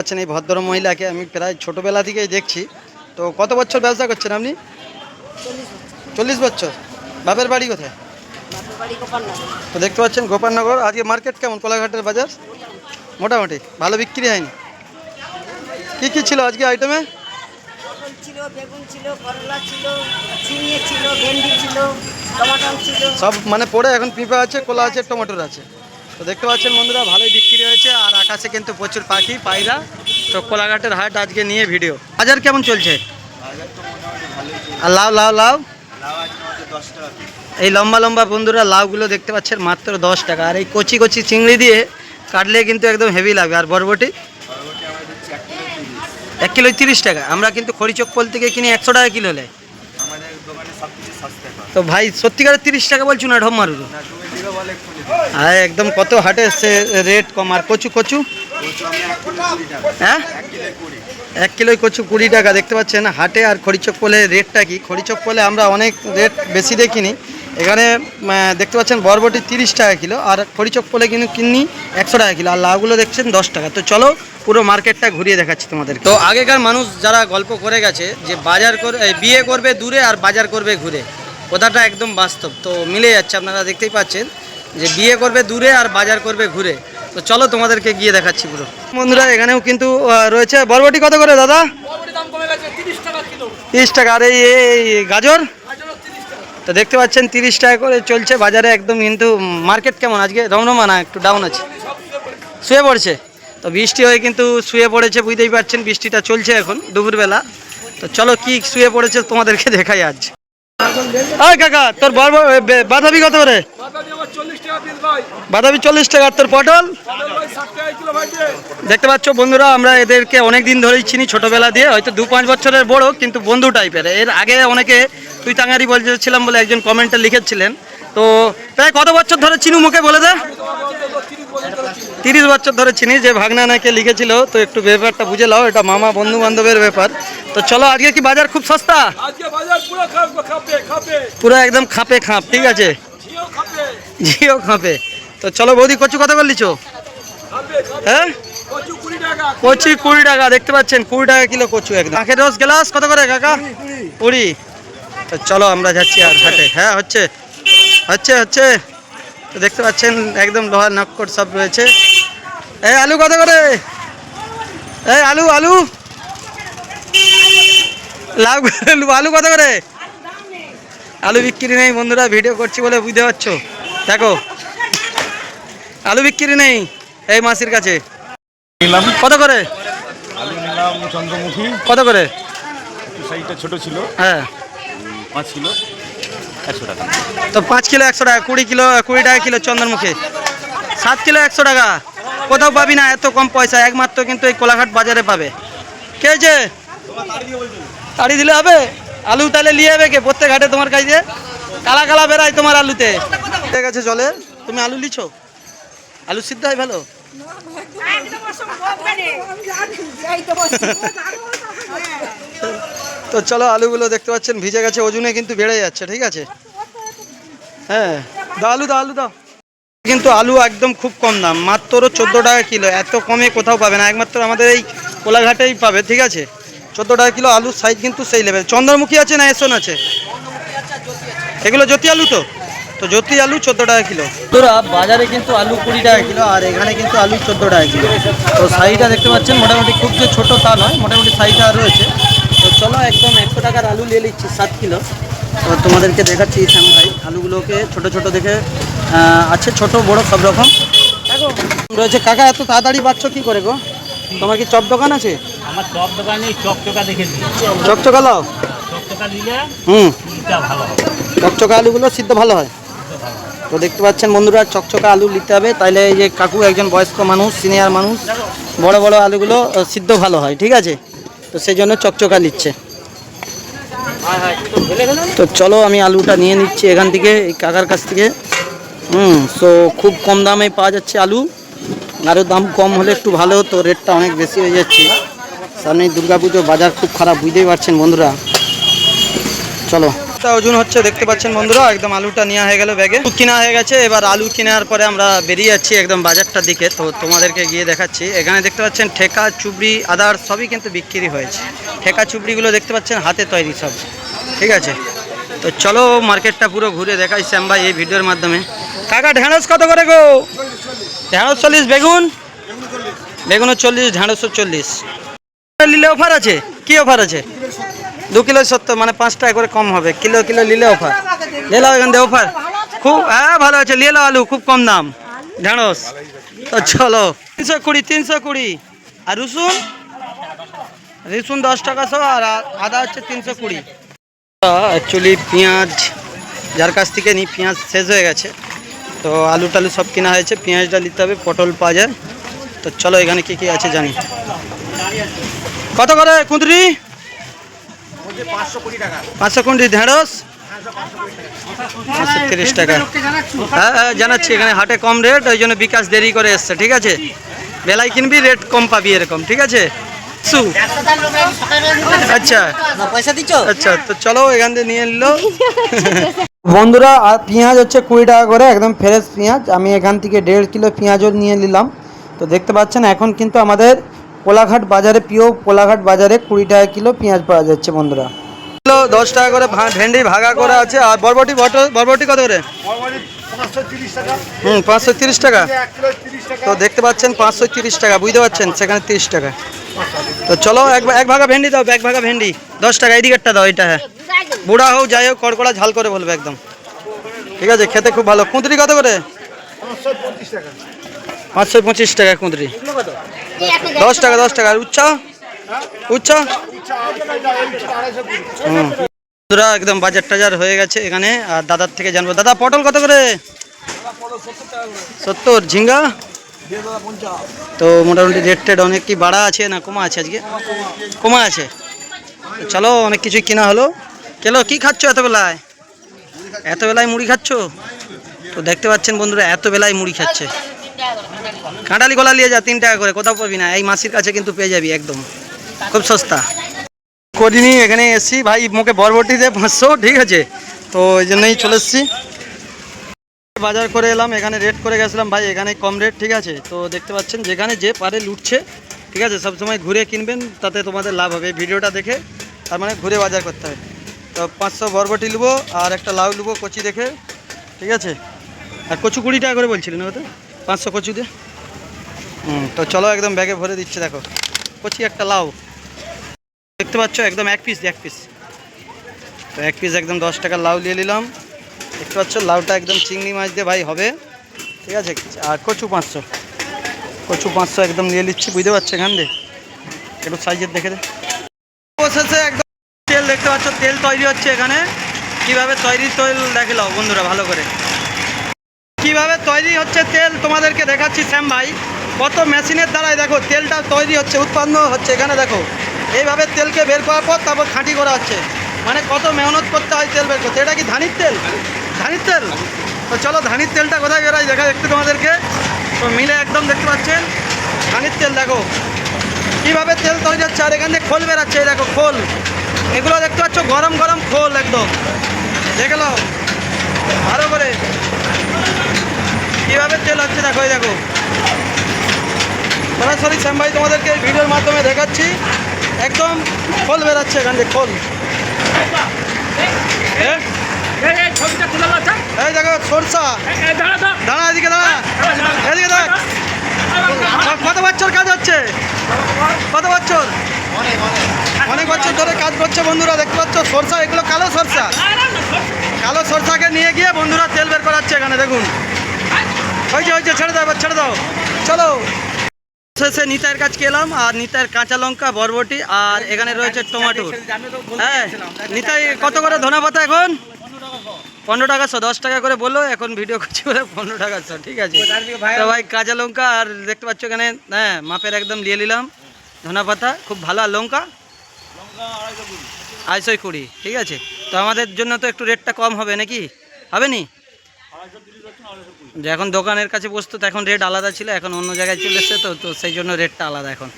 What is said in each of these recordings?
আছেন এই ভদ্র মহিলাকে আমি প্রায় ছোটোবেলা থেকেই দেখছি। তো কত বছর ব্যবসা করছেন আপনি? চল্লিশ বছর। বাপের বাড়ি কোথায়? তো দেখতে পাচ্ছেন গোপালনগর। আজকে মার্কেট কেমন? কোলাঘাটের বাজার? মোটামুটি। ভালো বিক্রি হয়নি? কী কী ছিল আজকে আইটেমে সব মানে পড়ে এখন পিঁপা আছে কোলা আছে টমেটোর আছে। তো দেখতে পাচ্ছেন বন্ধুরা ভালোই বিক্রি হয়েছে আর আকাশে কিন্তু প্রচুর পাখি পায়রা তো কোলাঘাটের হাট আজকে নিয়ে ভিডিও। বাজার কেমন চলছে? আর লাউ লাউ লাউ? এই লম্বা লম্বা বন্ধুরা লাউগুলো দেখতে পাচ্ছেন মাত্র দশ টাকা। আর এই কচি কচি চিংড়ি দিয়ে কাটলে কিন্তু একদম হেভি লাগবে। আর বরবটি? এক কিলো তিরিশ টাকা। আমরা কিন্তু খড়িচকপল থেকে কিনে একশো টাকা কিলো নেয়। তো ভাই সত্যিকারের তিরিশ টাকা বলছো না মারুর? আর একদম কত হাটে সে রেট কম আর কচু কচু? হ্যাঁ? এক কিলোই কচু কুড়ি টাকা, দেখতে পাচ্ছেন? হাটে আর খড়িচক পোলে রেটটা কি? খড়িচক পোলে আমরা অনেক রেট বেশি দেখিনি। এখানে দেখতে পাচ্ছেন, বরবটি তিরিশ টাকা কিলো, আর খড়িচক পোলে কিন্তু কিনি একশো টাকা কিলো, আর লাউগুলো দেখছেন দশ টাকা। তো চলো, পুরো মার্কেটটা ঘুরিয়ে দেখাচ্ছি তোমাদের তো আগেকার মানুষ যারা গল্প করে গেছে যে বাজার করে বিয়ে করবে দূরে আর বাজার করবে ঘুরে, কথাটা একদম বাস্তব। তো মিলে যাচ্ছে, আপনারা দেখতেই পাচ্ছেন। যে বিয়ে করবে দূরে আর বাজার করবে ঘুরে। তো চলো তোমাদেরকে গিয়ে দেখাচ্ছি পুরো। বন্ধুরা এখানেও কিন্তু রয়েছে। বরবটি কত করে দাদা? তিরিশ টাকা আর এই গাজর? তো দেখতে পাচ্ছেন তিরিশ টাকা করে চলছে বাজারে। একদম কিন্তু মার্কেট কেমন? আজকে রমরমা না একটু ডাউন আছে। শুয়ে পড়ছে? তো বৃষ্টি হয়ে কিন্তু শুয়ে পড়েছে বুঝতেই পারছেন বৃষ্টিটা চলছে এখন দুপুরবেলা। তো চলো কি শুয়ে পড়েছে তোমাদেরকে দেখাই আজ। কাকা তোর বাঁধাবি কত করে? বাঁধাবি চল্লিশ টাকা তোর পটল। দেখতে পাচ্ছ বন্ধুরা আমরা এদেরকে অনেক দিন ধরেই চিনি ছোটবেলা দিয়ে হয়তো দু পাঁচ বছরের বড় কিন্তু বন্ধু টাইপের। এর আগে অনেকে তুই টাঙ্গারি বলছিলাম বলে একজন কমেন্টে লিখেছিলেন। তো প্রায় কত বছর ধরে চিনু মুখে বলে দে? তিরিশ বছর ধরে চিনি যে ভাগনা নাকে লিখেছিল তো একটু ব্যাপারটা বুঝে লাও এটা মামা বন্ধু বান্ধবের ব্যাপার। তো চলো আজকে কি বাজার খুব সস্তা? পুরো একদম খাপে খাপ ঠিক আছে? জিও খাপে। তো চলো বৌদি, কচু কত করে হ্যাঁ? কচু কুড়ি টাকা, দেখতে পাচ্ছেন, কুড়ি টাকা কিলো কচু একদম। আখের রস গ্লাস? কত করে কাকা? কুড়ি। তো চলো আমরা যাচ্ছি আর হাটে। হ্যাঁ হচ্ছে। হচ্ছে হচ্ছে। তো দেখতে পাচ্ছেন, একদম লোহার নক্কর সব রয়েছে। এই আলু কত করে? এই আলু আলু। লাউ, আলু কত করে? আলু বিক্রি নেই বন্ধুরা ভিডিও করছি বলে বুঝতে পারছ? দেখো আলু বিক্রি নেই এই মাসির কাছে। নিলাম। কত করে? আলু নিলাম চন্দ্রমুখী। কত করে? সাইজটা ছোট ছিল। হ্যাঁ। পাঁচ কিলো একশো টাকা। তো পাঁচ কিলো একশো টাকা কুড়ি কিলো কুড়ি টাকা কিলো চন্দনমুখী সাত কিলো একশো টাকা। কোথাও পাবি না এত কম পয়সা একমাত্র কিন্তু এই কোলাঘাট বাজারে পাবে। কে হয়েছে তাড়ি দিলে হবে? আলু তাহলে নিয়ে যাবে কে? প্রত্যেক ঘাটে তোমার কাছে কালা কালা বেড়ায় তোমার আলুতে। ঠিক আছে, চলে। তুমি আলু লিছো? আলু সিদ্ধ হয় ভালো? তো চলো, আলুগুলো দেখতে পাচ্ছেন, ভিজে গেছে, ওজনে কিন্তু বেড়ে যাচ্ছে, ঠিক আছে? হ্যাঁ। দাও আলু দাও আলু, দাও। কিন্তু আলু একদম খুব কম দাম, মাত্র চোদ্দ টাকা কিলো, এত কমে কোথাও পাবে না, একমাত্র আমাদের এই কোলাঘাটেই পাবে, ঠিক আছে? চোদ্দ টাকা কিলো আলুর সাইজ কিন্তু সেই লেভেল চন্দ্রমুখী আছে না এসন আছে? এগুলো জ্যোতি আলু তো? তো জ্যোতি আলু চোদ্দ টাকা কিলো। তোরা বাজারে কিন্তু আলু কুড়ি টাকা কিলো আর এখানে কিন্তু আলু চোদ্দ টাকা কিলো। তো সাইজটা দেখতে পাচ্ছেন মোটামুটি খুব যে ছোটো তা নয় মোটামুটি সাইজটা রয়েছে। তো চলো একদম একশো টাকার আলু নিয়ে নিচ্ছি সাত কিলো। তো তোমাদেরকে দেখাচ্ছি শ্যাম ভাই আলুগুলোকে ছোট ছোট দেখে আছে ছোট বড় সব রকম। দেখো। রয়েছে। কাকা এত তাড়াতাড়ি পাচ্ছ কী করে গো? তোমার কি চপ দোকান আছে? আমার চপ দোকানে চকচকা দেখে চকচকা লাও চকচকা দিলে হুম। ভালো হবে। চকচকা আলুগুলো সিদ্ধ ভালো হয়। তো দেখতে পাচ্ছেন বন্ধুরা চকচকা আলু নিতে হবে। তাইলে এই যে কাকু একজন বয়স্ক মানুষ সিনিয়র মানুষ বড় বড় আলুগুলো সিদ্ধ ভালো হয় ঠিক আছে? তো সেই জন্য চকচকা নিচ্ছে। তো চলো আমি আলুটা নিয়ে নিচ্ছি এখান থেকে এই কাকার কাছ থেকে। হুম সো খুব কম দামে পাওয়া যাচ্ছে আলু। আরও দাম কম হলে একটু ভালো হতো, রেটটা অনেক বেশি হয়ে যাচ্ছে। সামনে দুর্গাপুজো বাজার খুব খারাপ, বুঝতেই পারছেন বন্ধুরা। চলো। ওজন হচ্ছে, দেখতে পাচ্ছেন বন্ধুরা, একদম আলুটা নেওয়া হয়ে গেল ব্যাগে। কেনা হয়ে গেছে, এবার আলু কেনার পরে আমরা বেরিয়ে যাচ্ছি একদম বাজারটার দিকে। তো তোমাদেরকে গিয়ে দেখাচ্ছি। এখানে দেখতে পাচ্ছেন ঠেকা, চুবড়ি, আদার সবই কিন্তু বিক্রি হয়েছে। ঠেকা, চুবড়িগুলো দেখতে পাচ্ছেন হাতে তৈরি সব। ঠিক আছে? তো চলো, মার্কেটটা পুরো ঘুরে দেখাই শ্যাম ভাই এই ভিডিওর মাধ্যমে। কাকা ঢেঁড়স কত করে গো? ঢেঁড়স চল্লিশ, বেগুন? বেগুনও চল্লিশ ঢেঁড়সও চল্লিশ। নিলে অফার আছে? কি অফার আছে? দু কিলো সত্তর মানে পাঁচ টাকা করে কম হবে। কিলো কিলো নিলে অফার। নিয়ে নাও এখান থেকে অফার। খুব হ্যাঁ ভালো আছে। নিয়ে নাও আলু, খুব কম দাম। ঢেঁড়স। তো চলো। তিনশো কুড়ি তিনশো কুড়ি। আর রসুন? রসুন দশ টাকা শো আর আদা হচ্ছে তিনশো কুড়ি। অ্যাকচুয়ালি পেঁয়াজ, যার কাছ থেকে নিই পেঁয়াজ শেষ হয়ে গেছে। তো আলু টালু সব কেনা হয়েছে পেঁয়াজটা নিতে হবে পটল পাওয়া যায় তো চলো এখানে কি কি আছে জানি। কত করে কুঁদরি? পাঁচশো কুঁদরি ঢেঁড়স। পাঁচশো তিরিশ টাকা। হ্যাঁ হ্যাঁ জানাচ্ছি এখানে হাটে কম রেট ওই জন্য বিকাশ দেরি করে এসছে ঠিক আছে? বেলায় কিনবি রেট কম পাবি এরকম ঠিক আছে? সু। আচ্ছা। পয়সা দিচ্ছ? আচ্ছা তো চলো এখান থেকে নিয়ে নিল। বন্ধুরা আর পেঁয়াজ হচ্ছে কুড়ি টাকা করে একদম ফ্রেশ পেঁয়াজ। আমি এখান থেকে দেড় কিলো পেঁয়াজও নিয়ে নিলাম। তো দেখতে পাচ্ছেন এখন কিন্তু আমাদের কোলাঘাট বাজারে প্রিয় কোলাঘাট বাজারে কুড়ি টাকা কিলো পেঁয়াজ পাওয়া যাচ্ছে বন্ধুরা। কিলো দশ টাকা করে ভেন্ডি ভাগা করা আছে। আর বরবটি বট- বরবটি কত করে? হুম পাঁচশো তিরিশ টাকা। তো দেখতে পাচ্ছেন পাঁচশো তিরিশ টাকা। বুঝতে পারছেন সেখানে তিরিশ টাকা। তো চলো এক এক ভাগা ভেন্ডি দাও এক ভাগা ভেন্ডি। দশ টাকা এই দিকেরটা দাও এটা হ্যাঁ। বুড়া হোক, যাই হোক, কড়কড়া ঝাল করে বলবে একদম। ঠিক আছে, খেতে খুব ভালো। কুঁদরি কত করে? পাঁচশো পঁচিশ টাকা কুঁদরি দশ টাকা দশ টাকা। আর উচ্চা উচ্চা একদম বাজার টাজার হয়ে গেছে এখানে। আর দাদার থেকে জানব। দাদা, পটল কত করে? সত্তর। ঝিঙ্গা? তো মোটামুটি রেট টেট অনেক কি বাড়া আছে না কমা আছে আজকে? কমা আছে। চলো, অনেক কিছুই কেনা হলো। চলো কি খাচ্ছ এত বেলায় এত বেলায় মুড়ি খাচ্ছ? তো দেখতে পাচ্ছেন বন্ধুরা এত বেলায় মুড়ি খাচ্ছে। কাঁটালি কলা নিয়ে যা, তিন টাকা করে, কোথাও পাবি না। এই মাসির কাছে কিন্তু পেয়ে যাবি একদম। খুব সস্তা। করিনি, এখানে এসছি। ভাই, মুখে বরবটি দিয়ে পাঁচশো, ঠিক আছে? তো ওই জন্যই চলে এসছি। বাজার করে এলাম, এখানে রেট করে গেছিলাম। ভাই এখানে কম রেট, ঠিক আছে? তো দেখতে পাচ্ছেন, যেখানে যে পারে লুটছে, ঠিক আছে? সবসময় ঘুরে কিনবেন, তাতে তোমাদের লাভ হবে। ভিডিওটা দেখে, তার মানে ঘুরে বাজার করতে হবে। তো পাঁচশো বরবটি নেব আর একটা লাউ নেব কচি দেখে, ঠিক আছে? আর কচু কুড়ি টাকা করে বলছিলেন ওতে? পাঁচশো কচু দিয়ে? হুম, তো চলো একদম ব্যাগে ভরে দিচ্ছে, দেখো। কচি একটা লাউ। দেখতে পাচ্ছ, একদম এক পিস এক পিস তো এক পিস একদম দশ টাকার লাউ নিয়ে নিলাম। দেখতে পাচ্ছ, লাউটা একদম চিংড়ি মাছ দিয়ে ভাই হবে। ঠিক আছে? আর কচু পাঁচশো। কচু পাঁচশো একদম নিয়ে নিচ্ছি, বুঝতে পারছ এখান দিয়ে? একটু সাইজের দেখে দে। একদম দেখতে পাচ্ছ, তেল তৈরি হচ্ছে এখানে। কীভাবে তৈরি তেল দেখে নাও বন্ধুরা, ভালো করে। কীভাবে তৈরি হচ্ছে তেল তোমাদেরকে দেখাচ্ছি, শ্যাম ভাই। কত মেশিনের দ্বারাই দেখো, তেলটা তৈরি হচ্ছে, উৎপন্ন হচ্ছে। এখানে দেখো, এইভাবে তেলকে বের করার পর তারপর খাঁটি করা হচ্ছে। মানে কত মেহনত করতে হয় তেল বের করতে। এটা কি ধানির তেল? ধানির তেল? তো চলো, ধানির তেলটা কোথায় বেরোয় দেখা একটু তোমাদেরকে। তো মিলে একদম দেখতে পাচ্ছেন, ধানির তেল দেখো। কীভাবে তেল তৈরি হচ্ছে আর এখান থেকে খোল বেরাচ্ছে দেখো খোল। এগুলো দেখতে পাচ্ছ গরম গরম খোল একদম। দেখে নাও। ভালো করে। কীভাবে তেল হচ্ছে দেখো দেখো। সরাসরি শ্যাম ভাই তোমাদেরকে এই ভিডিওর মাধ্যমে দেখাচ্ছি। একদম খোল বেরাচ্ছে এখান থেকে খোল? এই, যাচ্ছে দেখো সরষা। দাঁড়া দাঁড়া দাঁড়া এদিকে দাঁড়া। এদিকে ক- কত বছর কাজ হচ্ছে? কত বছর? অনেক বছর ধরে কাজ করছে বন্ধুরা, দেখতে পাচ্ছ? সরষা, এগুলো কালো সরষা। কালো সরষাকে নিয়ে গিয়ে বন্ধুরা তেল বের করাচ্ছে এখানে, দেখুন। হয়েছে হয়েছে ছেড়ে দাও ছেড়ে দাও। চলো। শেষে নিতাইয়ের কাছে এলাম, আর নিতাইয়ের কাঁচা লঙ্কা, বরবটি, আর এখানে রয়েছে টমেটো। হ্যাঁ নিতাই কত করে ধনা পাতা এখন? পনেরো টাকা শো দশ টাকা করে বলল এখন ভিডিও করছি বলে পনেরো টাকা শো ঠিক আছে। তো ভাই কাঁচা লঙ্কা আর দেখতে পাচ্ছ এখানে হ্যাঁ মাপের একদম নিয়ে নিলাম। ধনা পাতা খুব ভালো আর লঙ্কা? আড়াইশোই কুড়ি। ঠিক আছে। তো আমাদের জন্য তো একটু রেটটা কম হবে নাকি? হবে নি? এখন দোকানের কাছে বসতো তো এখন রেট আলাদা ছিল এখন অন্য জায়গায় চলে এসছে তো তো সেই জন্য রেটটা আলাদা এখন।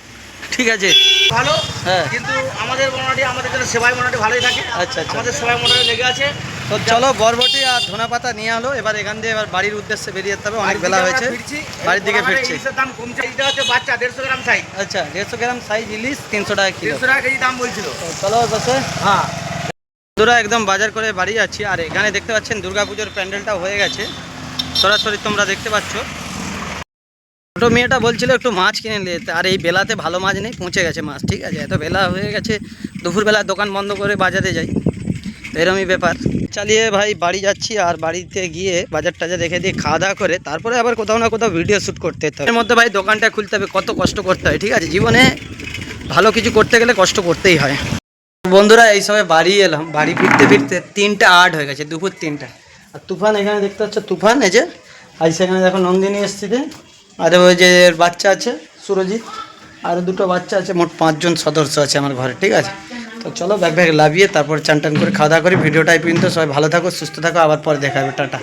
ঠিক আছে? ভালো হ্যাঁ। কিন্তু আমাদের মোটামুটি আমাদের জন্য সেবাই মোটামুটি ভালোই থাকে। আচ্ছা আচ্ছা। আমাদের সবাই মোটামুটি লেগে আছে। তো চলো বরবটি আর ধনা পাতা নিয়ে হলো এবার এখান দিয়ে এবার বাড়ির উদ্দেশ্যে বেরিয়ে যেতে হবে। অনেক বেলা হয়েছে। বাড়ির দিকে ফিরছি। দাম কমছে। এটা হচ্ছে বাচ্চা দেড়শো গ্রাম সাইজ আচ্ছা দেড়শো গ্রাম সাইজ ইলিশ তিনশো টাকা কিলো। দেড়শো টাকা কেজি দাম বলছিল। চলো বসে। হ্যাঁ। বন্ধুরা একদম বাজার করে বাড়ি যাচ্ছি। আর এখানে দেখতে পাচ্ছেন দুর্গাপুজোর প্যান্ডেলটা হয়ে গেছে। সরাসরি তোমরা দেখতে পাচ্ছ। ছোটো মেয়েটা বলছিল একটু মাছ কিনে নিয়ে যেতে। আর এই বেলাতে ভালো মাছ নেই পৌঁছে গেছে মাছ ঠিক আছে? এত বেলা হয়ে গেছে। দুপুরবেলা দোকান বন্ধ করে বাজারে যাই। এরমই ব্যাপার। চালিয়ে ভাই বাড়ি যাচ্ছি আর বাড়িতে গিয়ে বাজার টাজার রেখে দিয়ে খাওয়া দাওয়া করে তারপরে আবার কোথাও না কোথাও ভিডিও শ্যুট করতে হতে এর মধ্যে ভাই দোকানটা খুলতে হবে, কত কষ্ট করতে হয়, ঠিক আছে? জীবনে ভালো কিছু করতে গেলে কষ্ট করতেই হয়। বন্ধুরা, এই সময় বাড়ি এলাম, বাড়ি ফিরতে ফিরতে তিনটা আট হয়ে গেছে, দুপুর তিনটা। আর তুফান এখানে দেখতে পাচ্ছ? তুফান, এই যে আজ সেখানে দেখো নন্দিনী এসছে আর ওই যে বাচ্চা আছে, সুরজিৎ, আর দুটো বাচ্চা আছে, মোট পাঁচজন সদস্য আছে আমার ঘরে, ঠিক আছে? তো চলো ব্যাগ ব্যাগ লাভিয়ে তারপর চান টান করে খাওয়া দাওয়া করি পিন তো সবাই ভালো থাকো, সুস্থ থাকো, আবার পরে দেখা হবে টাটা।